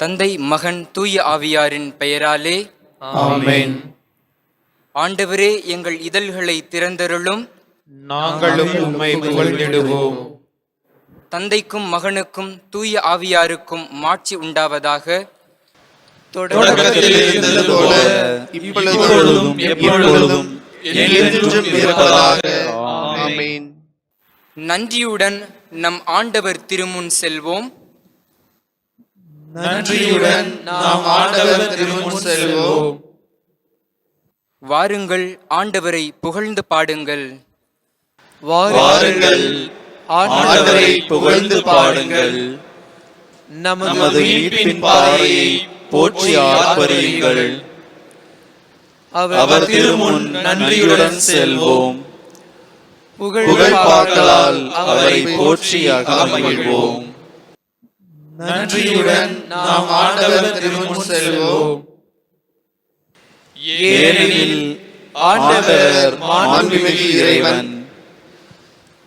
தந்தை மகன் தூய ஆவியாரின் பெயராலே ஆமென். ஆண்டவரே எங்கள் இதழ்களை திறந்தருளும். நாங்களும் உம்மை புகழ்ந்திடுவோம். தந்தைக்கும் மகனுக்கும் தூய ஆவியாருக்கும் மாட்சி உண்டாவதாக. தொடக்கத்தில் இருந்தது போல இப்பொழுதும் எப்பொழுதும் என்றென்றும் இருப்பதாக. ஆமென். நன்றியுடன் நம் ஆண்டவர் திருமுன் செல்வோம். நன்றியுடன் நாம் ஆண்டவர் திருமுன் செல்வோம். வாருங்கள் ஆண்டவரை புகழ்ந்து பாடுங்கள். வாருங்கள் ஆண்டவரை புகழ்ந்து பாடுங்கள். நமது மீட்பின் பாறையை போற்றி ஆர்ப்பரியுங்கள். அவர் திருமுன் நன்றியுடன் செல்வோம். புகழ் பாக்களால் அவரை போற்றி அகமகிழ்வோம். நன்றியுடன் நாம் ஆண்டவர் திருமுன் செல்வோம். ஏனெனில் ஆண்டவர் மாண்புமிகு இறைவன்.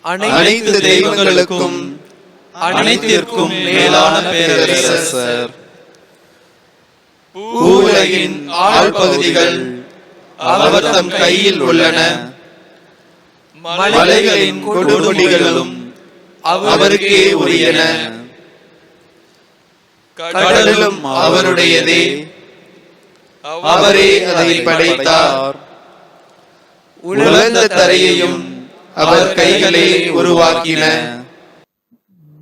அனைத்து தெய்வங்களுக்கும் அனைத்திற்கும் மேலான பேரரசர். பூவுலகின் ஆழ்பகுதிகள் அவர் தம் கையில் உள்ளன. மலைகளின் கொடுமுடிகளும் அவருக்கே உரியன. கடலும் அவருடையதே. அவரே அதை படைத்தார். உலர்ந்த தரையையும் அவர் கைகளே உருவாக்கின.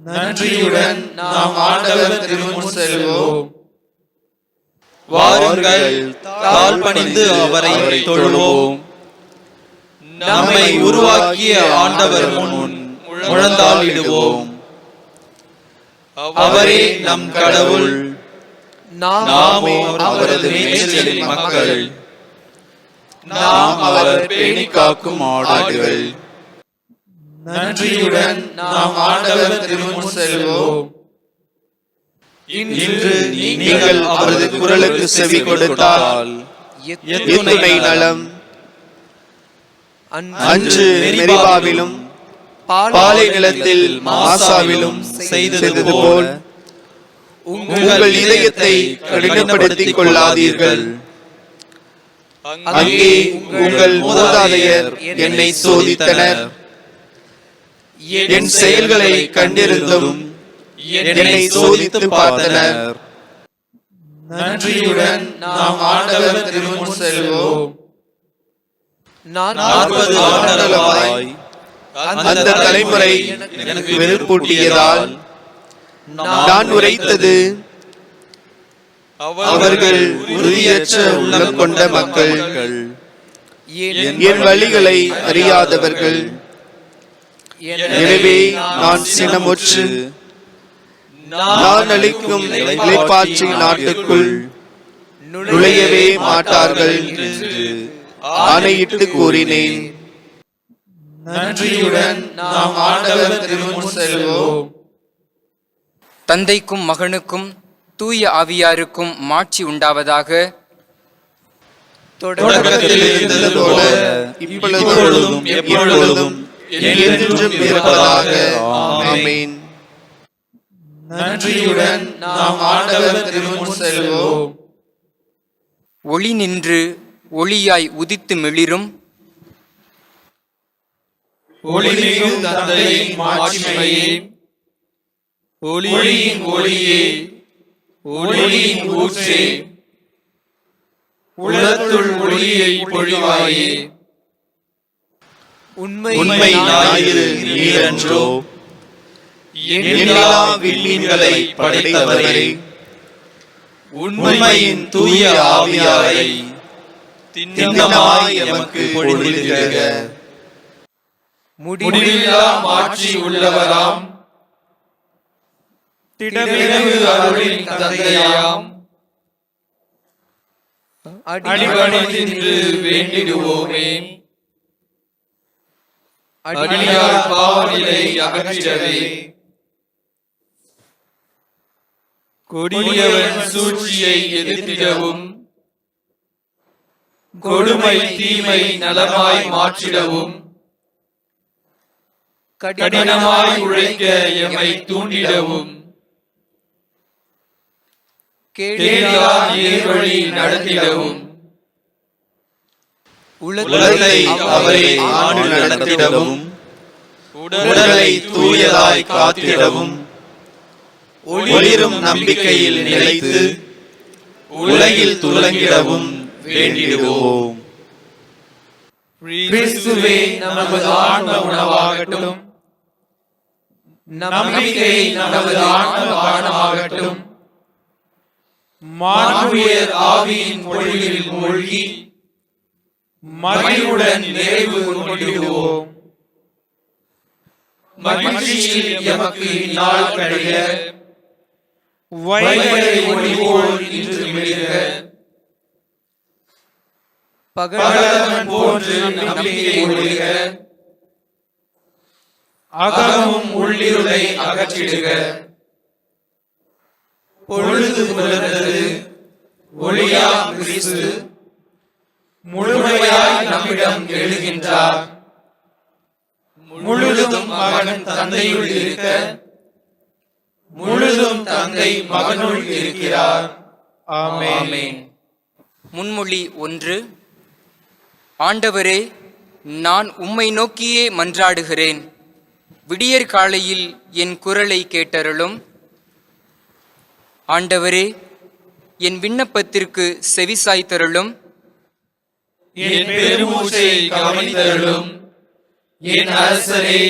நன்றியுடன் நாம் ஆண்டவர் திருமுன் செல்வோம். வாருங்கள் தாழ் பணிந்து அவரை தொழுவோம். நம்மை உருவாக்கிய ஆண்டவர் முன் முழந்தாளிடுவோம் அவரே நம் கடவுள். நாமோ அவரது மேய்ச்சலின் மக்கள். நாம் அவர் பேணி காக்கும் ஆடுகள். நன்றியுடன் நாம் ஆண்டவர் திருமுன் செல்வோம். இன்று நீங்கள் அவரது குரலுக்கு செவி கொடுத்தால் எத்துணை நலம். அன்று மெரிபாவிலும் பாலை நிலத்தில் மாசாவிலும் செய்தது போல் உங்கள் இதயத்தை கடினப்படுத்திக் கொள்ளாதீர்கள். அங்கே உங்கள் மூதாதையர் என்னை சோதித்தனர். என் செயல்களை கண்டிருந்தும் என்னை சோதித்து பார்த்தனர். நன்றியுடன் நாம் ஆண்டவர் திருமுன் செல்வோம். நாற்பது ஆண்டளவாய் அந்த தலைமுறை எனக்கு வெறுப்பூட்டியதால் நான் உரைத்தது. அவர்கள் உறுதியற்ற உள்ளம் கொண்ட மக்கள். என் வழிகளை அறியாதவர்கள். எனவே நான் சினமுற்று நான் அளிக்கும் இலைப்பாற்றி நாட்டுக்குள் நுழையவே மாட்டார்கள் என்று ஆணையிட்டு கூறினேன். நன்றியுடன் நாம் ஆண்டவர் திருமுன் செல்வோம். தந்தைக்கும் மகனுக்கும் தூய ஆவியாருக்கும் மாட்சி உண்டாவதாக தொடக்கத்தில் இருந்தது போல இப்பொழுதும் எப்பொழுதும் என்றென்றும் இருப்பதாக. ஆமென். நன்றியுடன் நாம் ஆண்டவர் திருமுன் செல்வோம். ஒளி நின்று ஒளியாய் உதித்து மிளிரும் ஒளிமிகு தந்தையின் மாட்சிமையே. ஒளியின் ஒளியே. ஒளியின் ஊற்றே. உளத்துள் ஒளியை பொழிவாயே. உண்மை ஞாயிறு நீரன்றோ. எண்ணிலா விண்மீன்களை படைத்தவரே. உண்மையின் தூய ஆவியாரை திண்ணமாய் எமக்கு பொழிந்திருக முடிவில்லா மாட்சி உள்ளவராம். திடமிரவு அருளின் தந்தையாம். அடிபணிந்து வேண்டிடுவோமே. அடியார் பாவநிலை அகற்றிடவே. கொடியவன் சூழ்ச்சியை எதிர்த்திடவும். கொடுமை தீமை நலமாய் மாற்றிடவும். கடினமாய் உழைக்க எம்மை தூண்டிடவும். நேர்வழி நடத்திடவும். உலகை அவரே ஆண்டு நடத்திடவும். உடலை தூயதாய் காத்திடவும். ஒளிரும் நம்பிக்கையில் நிலைத்து உலகில் துலங்கிடவும் வேண்டிடுவோம். கிறிஸ்துவே நமது ஆன்ம உணவாகட்டும். நம்பிக்கை நமது ஆன்ம பானமாகட்டும் மானுயர் ஆவியின் பொழிவில் மூழ்கி மகிழ்வுடன் நிறைவு கொண்டிடுவோம். மகிழ்ச்சியில் எமக்கு இந்நாள் கழிய வைகரை ஒளி போல் இன்று மிளிர பகலவன் போன்று நம்பிக்கை ஒளிக அகமும் உள்ளிருளை அகற்றிடுக. பொழுது புலர்ந்தது ஒளியா கிறிஸ்து முழுமையாய் நம்மிடம் எழுகின்றார். முழுதும் மகன் தந்தையுள் இருக்க முழுதும் தந்தை மகனுள் இருக்கிறார். ஆமேன். முன்மொழி ஒன்று ஆண்டவரே நான் உம்மை நோக்கியே மன்றாடுகிறேன். விடியற் காலையில் என் குரலை கேட்டருளும். ஆண்டவரே என் விண்ணப்பத்திற்கு செவிசாய்த்தருளும் என் பெருமூச்சை கவனித்தருளும் என் அரசரே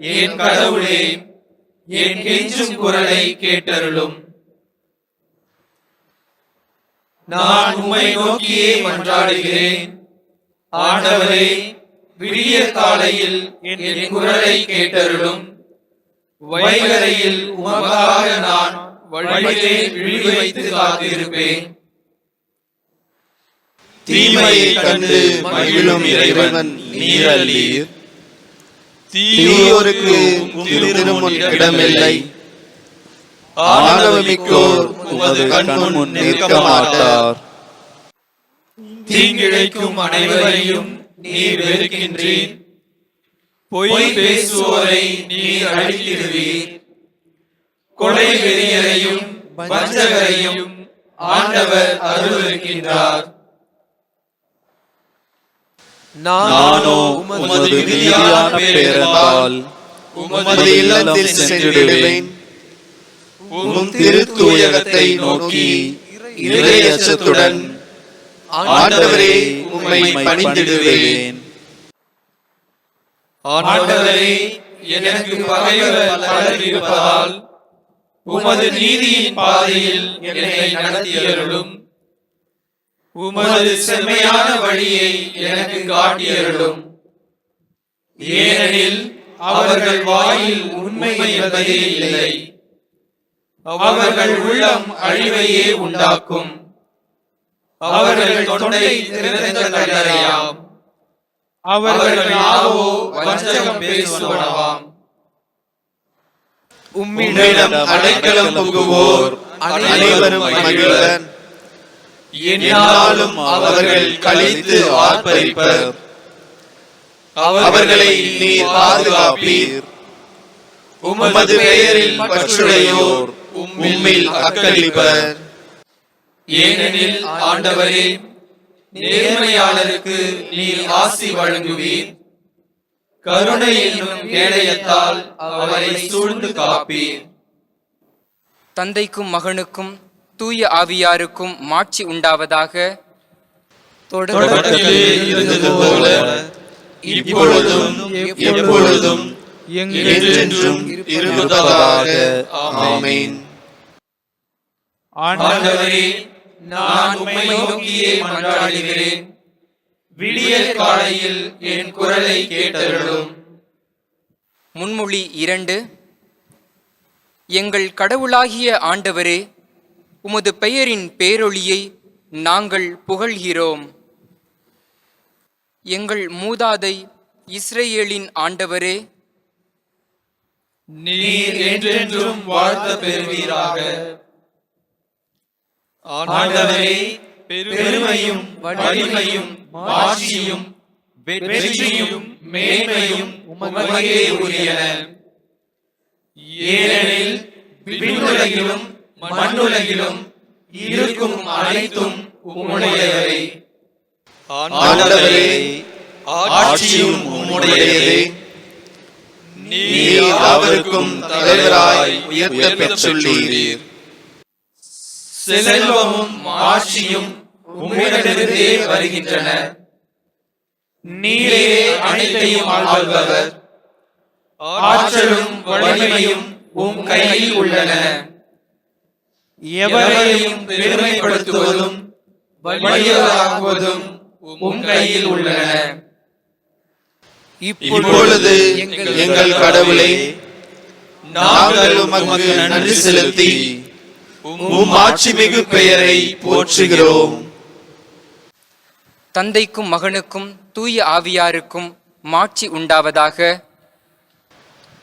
என் கடவுளே என் கெஞ்சும் குரலை கேட்டருளும். நான் உம்மை நோக்கியே மன்றாடுகிறேன். ஆண்டவரே விடிய காலையில் என் குரலை கேட்டருளும். வைகரையில் உமக்காக நான் வழியிலே விழி வைத்து காத்திருப்பேன். தீமையை கண்டு மகிழும் இறைவன் நீரல்லீர். தீயோருக்கு திருமுன் இடமில்லை. ஆணவமிக்கோர் உமது கண்முன் நிற்க மாட்டார் தீங்கிழைக்கும் அனைவரையும் நீர் வெறுக்கின்றீர். பொய் பேசுவோரை நீர் அழித்திடுவீர். கொலை வெறியரையும் வஞ்சகரையும் ஆண்டவர் அருளிருக்கின்றார் நானோ உமது மிகுதியான பேரன்பால் உமது இல்லத்தில் சென்றிடுவேன். உம் திருத்தூயகத்தை நோக்கி இறையச்சத்துடன் ஆண்டவரே உம்மை பணிந்திடுவேன். ஆண்டவரே எனக்கு பகைவர் பலர் இருப்பதால் உமது நீதியின் பாதையில் என்னை நடத்தியருளும். உமது செம்மையான வழியை எனக்கு காட்டியருளும். ஏனெனில் அவர்கள் வாயில் உண்மை என்பதே இல்லை. அவர்கள் உள்ளம் அழிவையே உண்டாக்கும். அவர்கள் தொண்டை திறந்த கல்லறையாம். அவர்கள் நாவோ வஞ்சகம் பேசுவனவாம். உம்மிடம் அடைக்கலம் புகுவோர் அனைவரும் மகிழ்வர் என்னாலும் அவர்கள் கழித்து ஆர்ப்பரிப்பர். அவர்களை நீர் பாதுகாப்பீர். உமது பெயரில் பற்றுடையோர் உம்மில் அக்களிப்பர் ஏனெனில் ஆண்டவரே நேர்மையாளருக்கு நீர் ஆசி வழங்குவீர். கருணை என்னும் கேடயத்தால் அவரை சூழ்ந்து காப்பீர். தந்தைக்கும் மகனுக்கும் தூய ஆவியாருக்கும் மாட்சி உண்டாவதாக தொடக்கத்திலே இருந்தது போல இப்பொழுதும் எப்பொழுதும் என்றென்றும் இருப்பதாக. ஆமென். ஆண்டவரே நான் உம்மை நோக்கியே மன்றாடுகிறேன். விடியற் காலையில் என் குரலை கேட்டருளும். முன்மொழி இரண்டு. எங்கள் கடவுளாகிய ஆண்டவரே உமது பெயரின் பேரொளியை நாங்கள் புகழ்கிறோம். எங்கள் மூதாதை இஸ்ரேலின் ஆண்டவரே நீர் என்றென்றும் வாழ்த்த பெறுவீராக. ஆண்டவரே பெருமையும் வலிமையும் மாட்சியும் வெற்றியும் மேன்மையும் உமக்கே உரியன ஏனெனில் விண்ணுலகிலும் மண்ணுலகிலும் இருக்கும் அனைத்தும் உம்முடையவை. ஆண்டவரே ஆட்சியும் உம்முடையதே. நீர் அவருக்கும் தலைவராய் உயர்த்த பெற்றுள்ளீர் செல்வமும் ஆட்சியும் உம்மிடமிருந்தே வருகின்றன. நீரே அனைத்தையும் ஆள்பவர் ஆற்றலும் வலிமையும் உம் கையில் உள்ளன. எவரையும் பெருமைப்படுத்துவதும் வலியதாக்குவதும் உம் கையில் உள்ளன. இப்பொழுது எங்கள் கடவுளே நாங்கள் உமக்கு நன்றி செலுத்தி உம் ஆட்சிமிகு பெயரை போற்றுகிறோம். தந்தைக்கும் மகனுக்கும் தூய ஆவியாருக்கும் மாட்சி உண்டாவதாக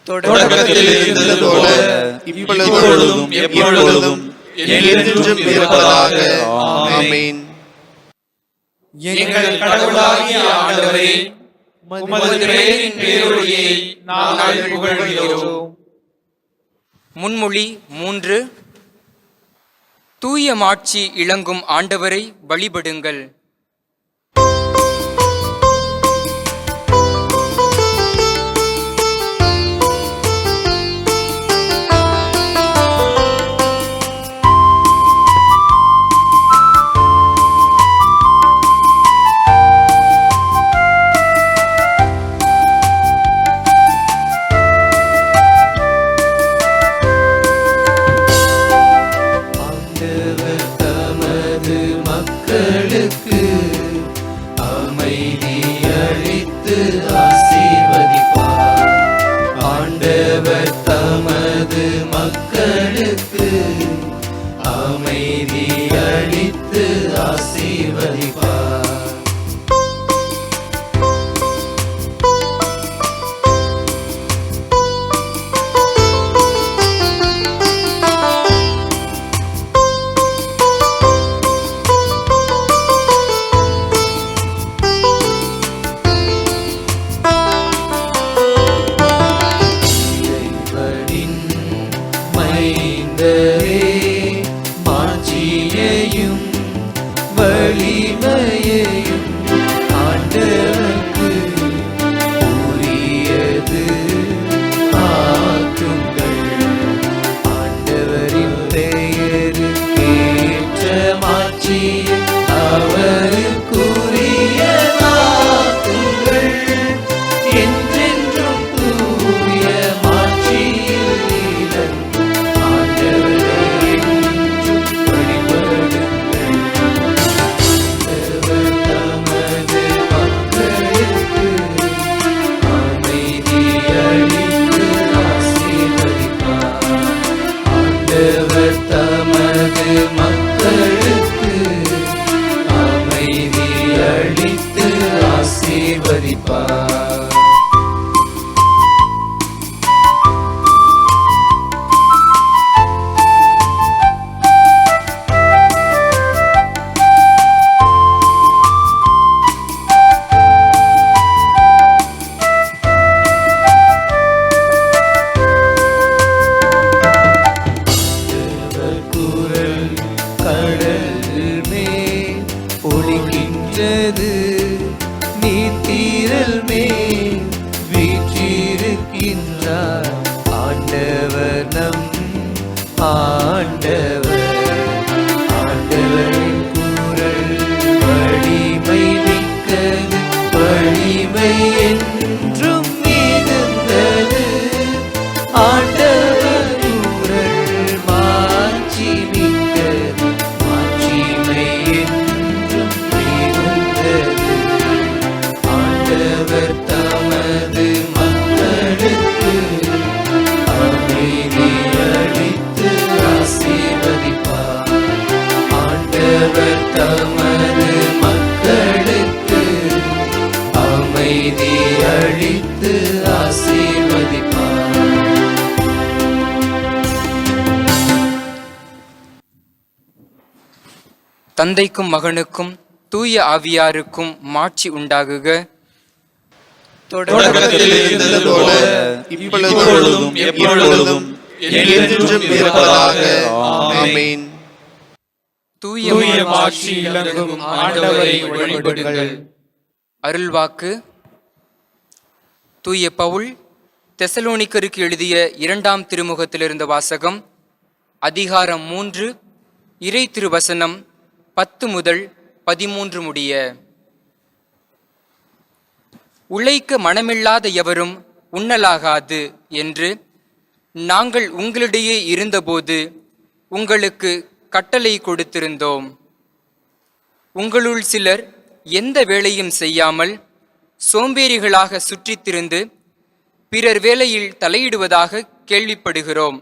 தொடக்கத்தில் இருந்தது போல இப்பொழுதும் எப்பொழுதும் என்றென்றும் இருப்பதாக. ஆமென். எங்கள் கடவுளாகிய ஆண்டவரே உமது பெயரின் பேரொழியை நாங்கள் புகழ்கிறோம். முன்மொழி மூன்று. தூய மாட்சி இளங்கும் ஆண்டவரை வழிபடுங்கள். மாட்சியையும் வலிமையையும் தந்தைக்கும் மகனுக்கும் தூய ஆவியாருக்கும் மாட்சி உண்டாகுக. அருள்வாக்கு. தூய பவுல் தெசலோனிக்கருக்கு எழுதிய இரண்டாம் திருமுகத்திலிருந்து வாசகம் அதிகாரம் மூன்று இறை திருவசனம் பத்து முதல் பதிமூன்று முடிய. உழைக்க மனமில்லாத எவரும் உண்ணலாகாது என்று நாங்கள் உங்களிடையே இருந்தபோது உங்களுக்கு கட்டளை கொடுத்திருந்தோம். உங்களுள் சிலர் எந்த வேலையும் செய்யாமல் சோம்பேறிகளாக சுற்றித்திருந்து பிறர் வேலையில் தலையிடுவதாக கேள்விப்படுகிறோம்.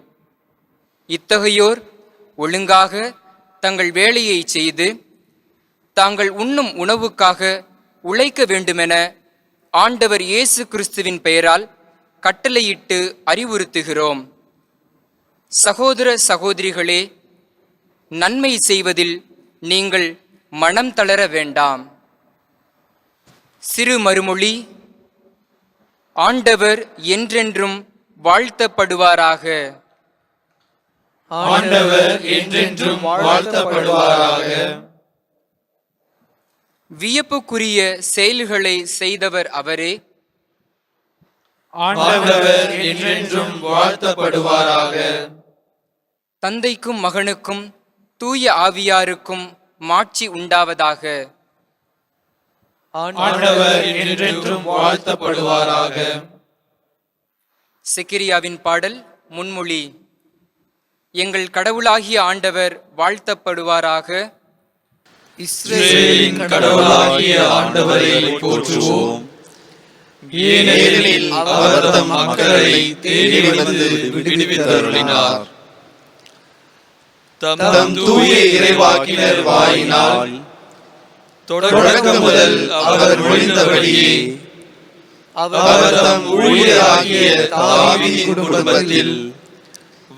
இத்தகையோர் ஒழுங்காக தங்கள் வேலையை செய்து தாங்கள் உண்ணும் உணவுக்காக உழைக்க வேண்டுமென ஆண்டவர் இயேசு கிறிஸ்துவின் பெயரால் கட்டளையிட்டு அறிவுறுத்துகிறோம். சகோதர சகோதரிகளே நன்மை செய்வதில் நீங்கள் மனம் தளர வேண்டாம். சிறு மறுமொழி ஆண்டவர் என்றென்றும் வாழ்த்தப்படுவாராக. ஆண்டவர் என்றென்றும் வாழ்த்தப்படுவாராக. வியப்புக்குரிய செயல்களை செய்தவர் அவரே. ஆண்டவர் என்றென்றும் வாழ்த்தப்படுவாராக. தந்தைக்கும் மகனுக்கும் தூய ஆவியாருக்கும் மாட்சி உண்டாவதாக. ஆண்டவர் என்றென்றும் வாழ்த்தப்படுவாராக. செக்கிரியாவின் பாடல் முன்மொழி. எங்கள் கடவுளாகிய ஆண்டவர் வாழ்த்தப்படுவாராக. இஸ்ரேலின் கடவுளாகிய ஆண்டவரை போற்றுவோம். ஏனெனில் அவர் தம் மக்களை தேடி வந்து விடுவித்தருளினார். தம் தூய இறைவாக்கினர் வாயினால் தொடக்கம் முதல் அவர் மொழிந்தபடியே அவர் தம் ஊழியராகிய தாவியின் குடும்பத்தில்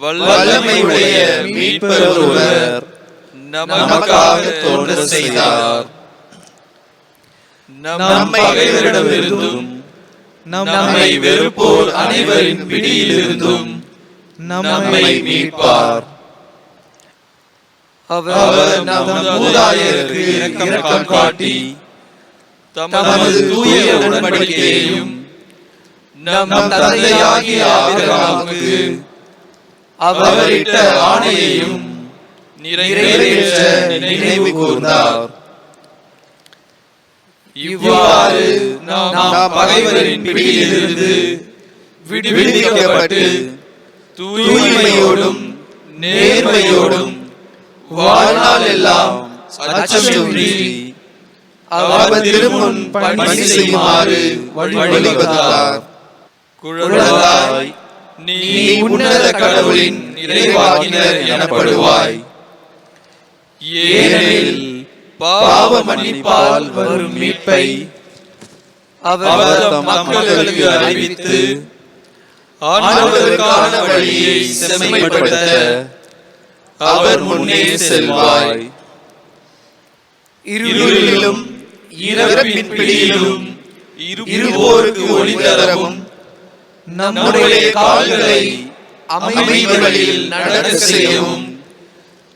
வல்லமையுடைய மீட்பர் ஒருவர் நமக்காக தோன்ற செய்தார். நம் பகைவரிடமிருந்தும் நம்மை வெறுப்போர் அனைவரின் பிடியிலிருந்தும் நம்மை மீட்பார். அவர் நம் மூதாதையருக்கு இரக்கம் காட்டி தமது தூய உடன்படிக்கையையும் நம் தந்தையாகிய ஆபிரகாமுக்கு அவரிட்ட ஆணையையும் நிறைவேற்ற நினைவு கூர்ந்தார். இவ்வாறு நாம் பகைவரின் பிடியிலிருந்து விடுவிக்கப்பட்டு தூய்மையோடும் நேர்மையோடும் வாழ்நாள் எல்லாம் அச்சமின்றி அவர் திருமுன் பணி செய்யுமாறு வழிவகுத்தார் குழந்தாய் நீ உன்னத கடவுளின் நிறைவாகினர் எனப்படுவாய். ஏனெனில் பாவ மன்னிப்பால் வரும் மீட்பை அவர் மக்களுக்கு அறிவித்து ஆண்டவருக்கான வழியை செம்மைப்படுத்த அவர் முன்னே செல்வாய். இருளிலும் இரவின் பிடியிலும் இருவோருக்கு ஒளி தரவும் நம்முடைய கால்களை அமைதி வழியில் நடக்க செய்யவும்.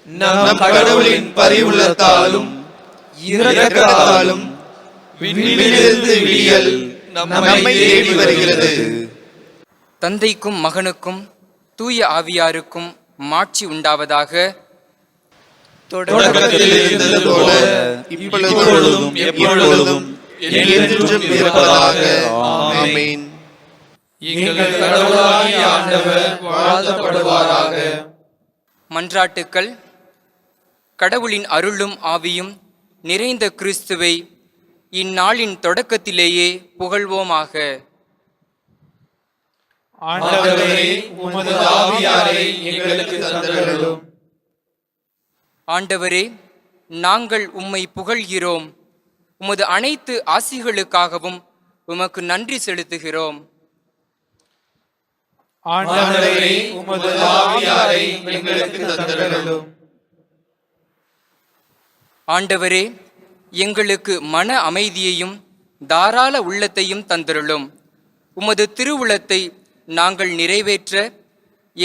நம் கடவுளின் பரிவுள்ளத்தாலும் இரக்கத்தாலும் விண்ணிலிருந்து விடியல் நம்மை தேடி வருகிறது. தந்தைக்கும் மகனுக்கும் தூய ஆவியாருக்கும் மாட்சி உண்டாவதாக தொடக்கத்தில் இருந்தது போல இப்பொழுதும் எப்பொழுதும் என்றென்றும் இருப்பதாக. ஆமென். எங்கள் கடவுளாகிய ஆண்டவர் வாழ்த்தப்படுவாராக. மன்றாட்டுக்கள். கடவுளின் அருளும் ஆவியும் நிறைந்த கிறிஸ்துவை இந்நாளின் தொடக்கத்திலேயே புகழ்வோமாக. ஆண்டவரே நாங்கள் உம்மை புகழ்கிறோம். உமது அனைத்து ஆசிகளுக்காகவும் உமக்கு நன்றி செலுத்துகிறோம். ஆண்டவரே உமது ஆவியாரை எங்களுக்கு தந்தருளும். ஆண்டவரே எங்களுக்கு மன அமைதியையும் தாராள உள்ளத்தையும் தந்தருளும். உமது திருவுளத்தை நாங்கள் நிறைவேற்ற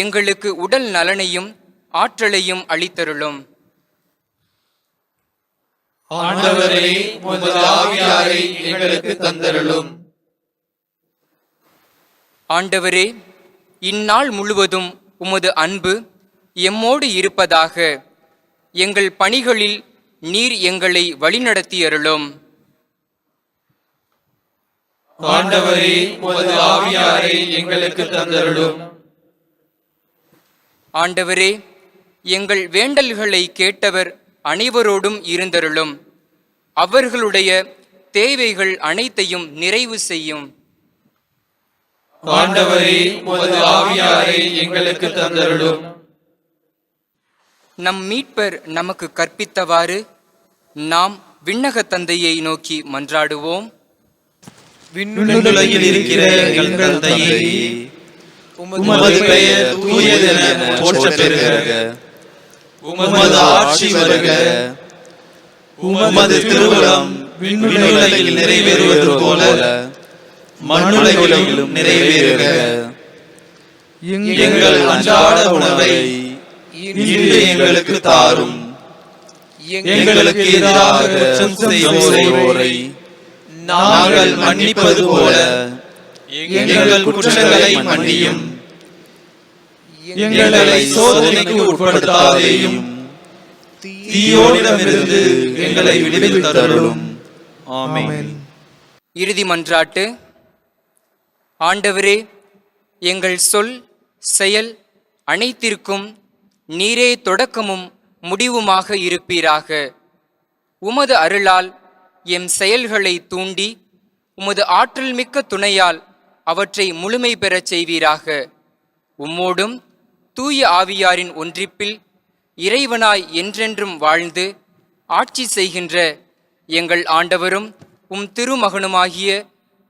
எங்களுக்கு உடல் நலனையும் ஆற்றலையும் அளித்தருளும். ஆண்டவரே உமது ஆவியாரை எங்களுக்கு தந்தருளும். ஆண்டவரே இந்நாள் முழுவதும் உமது அன்பு எம்மோடு இருப்பதாக. எங்கள் பணிகளில் நீர் எங்களை வழிநடத்தியருளும். ஆண்டவரே உமது ஆவியாரை எங்களுக்கு தந்தருளும். ஆண்டவரே எங்கள் வேண்டல்களை கேட்டவர் அனைவரோடும் இருந்தருளும். அவர்களுடைய தேவைகள் அனைத்தையும் நிறைவு செய்யும். ஆண்டவரே உமது ஆவியாரை எங்களுக்கு தந்தருளும். நம் மீட்பர் நமக்கு கற்பித்தவாறு நாம் விண்ணக தந்தையை நோக்கி மன்றாடுவோம். விண்ணுலகில் இருக்கிற எங்கள் தந்தையே உமது பெயர் தூயதென போற்ற பெறுக உமது ஆட்சி வருக. உமது திருவுளம் விண்ணுலகில் நிறைவேறுவது போல. மண்ணுலகிலும் நிறைவேறுக. எங்கள் அன்றாட உணவை இன்று எங்களுக்கு தாரும். எங்களுக்கு எதிராக குற்றம் செய்வோரை நாங்கள் மன்னிப்பது போல. எங்கள் குற்றங்களை மன்னியும். எங்களை சோதனைக்கு உட்படுத்தாதேயும். தீயோனிடமிருந்து எங்களை விடுவித்தருளும் ஆமேன். இறுதி மன்றாட்டு. ஆண்டவரே எங்கள் சொல் செயல் அனைத்திற்கும் நீரே தொடக்கமும் முடிவுமாக இருப்பீராக. உமது அருளால் எம் செயல்களை தூண்டி உமது ஆற்றல் மிக்க துணையால் அவற்றை முழுமை பெறச் செய்வீராக. உம்மோடும் தூய ஆவியாரின் ஒன்றிப்பில் இறைவனாய் என்றென்றும் வாழ்ந்து ஆட்சி செய்கின்ற எங்கள் ஆண்டவரும் உம் திருமகனுமாகிய